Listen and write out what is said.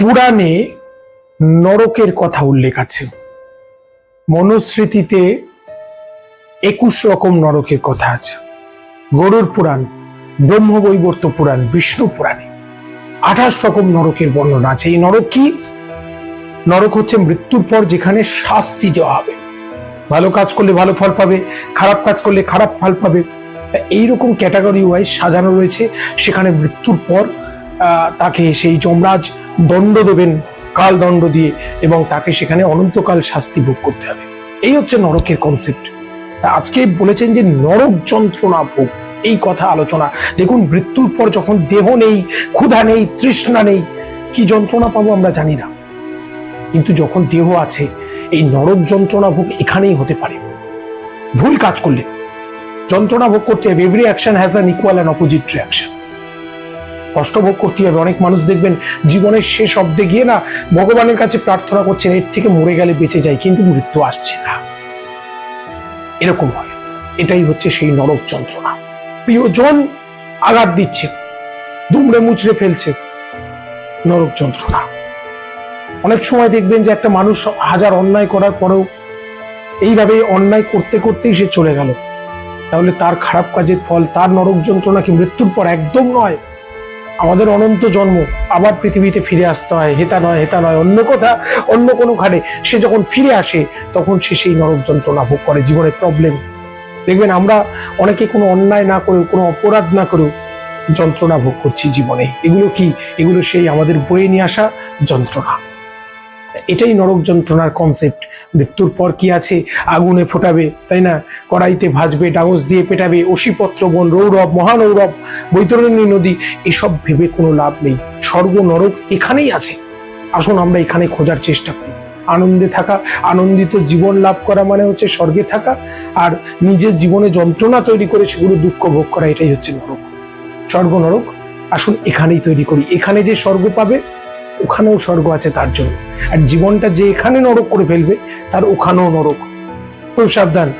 পুরাণে নরকের কথা উল্লেখ আছে। মনুস্মৃতিতে একুশ রকম নরকের কথা আছে। গরুর পুরাণ, ব্রহ্মবৈবর্ত পুরাণ, বিষ্ণু পুরাণে আঠাশ রকম নরকের বর্ণনা আছে। এই নরক কি? নরক হচ্ছে মৃত্যুর পর যেখানে শাস্তি দেওয়া হবে। ভালো কাজ করলে ভালো ফল পাবে, খারাপ কাজ করলে খারাপ ফল পাবে। এইরকম ক্যাটাগরি ওয়াইজ সাজানো রয়েছে। সেখানে মৃত্যুর পর তাকে সেই যমরাজ দণ্ড দেবেন কাল দণ্ড দিয়ে এবং তাকে সেখানে অনন্তকাল শাস্তি ভোগ করতে হবে। এই হচ্ছে নরকের কনসেপ্ট আজকে বলেছেন যে নরক যন্ত্রণা ভোগ, এই কথা আলোচনা। দেখুন, মৃত্যুর পর যখন দেহ নেই, ক্ষুধা নেই, তৃষ্ণা নেই, কি যন্ত্রণা পাবো আমরা জানি না। কিন্তু যখন দেহ আছে, এই নরক যন্ত্রণা ভোগ এখানেই হতে পারে। ভুল কাজ করলে। যন্ত্রণা ভোগ করতে হবে every action has an equal and opposite reaction কষ্ট ভোগ করতে হবে। অনেক মানুষ দেখবেন জীবনের শেষ অব্দে গিয়ে না ভগবানের কাছে প্রার্থনা করছেন, এর থেকে মরে গেলে বেঁচে যায়, কিন্তু মৃত্যু আসছে না। এরকম হয়। এটাই হচ্ছে সেই নরক যন্ত্রণা। প্রিয়জন আঘাত দিচ্ছে, দুমড়ে মুচড়ে ফেলছে, নরক যন্ত্রণা। অনেক সময় দেখবেন যে একটা মানুষ হাজার অন্যায় করার পরেও এইভাবে অন্যায় করতে করতেই সে চলে গেল। তাহলে তার খারাপ কাজের ফল, তার নরক যন্ত্রণা কি মৃত্যুর পর একদম নয়? আমাদের অনন্ত জন্ম আবার পৃথিবীতে ফিরে আসতে হয়, হেতা নয় হেতা নয়, অন্য কথা, অন্য কোনো ঘাটে সে যখন ফিরে আসে, তখন সে সেই নরক যন্ত্রণা ভোগ করে, জীবনের প্রবলেম দেখবেন আমরা অনেকে কোনো অন্যায় না করেও, কোনো অপরাধ না করেও যন্ত্রণা ভোগ করছি জীবনে। এগুলো কি? এগুলো সেই আমাদের বয়ে নিয়ে আসা যন্ত্রণা। এটাই নরক যন্ত্রণার কনসেপ্ট মৃত্যুর পর কি আছে? আগুনে ফোটাবে, তাই না? কড়াইতে ভাজবে ডাগস দিয়ে পেটাবে অশিপত্র বন, রৌরব মহানৌরব বৈতরণী নদী, এসব ভেবে কোনো লাভ নেই। স্বর্গ নরক এখানেই আছে। আসুন আমরা এখানে খোঁজার চেষ্টা করি। আনন্দে থাকা, আনন্দিত জীবন লাভ করা মানে হচ্ছে স্বর্গে থাকা, আর নিজের জীবনে যন্ত্রণা তৈরি করে সেগুলো দুঃখ ভোগ করা, এটাই হচ্ছে নরক। স্বর্গ নরক আসুন এখানেই তৈরি করি। এখানে যে স্বর্গ পাবে ওখানেও স্বর্গ আছে তার জন্য। আর জীবনটা যে এখানে নরক করে ফেলবে, তার ওখানেও নরক। খুব সাবধান।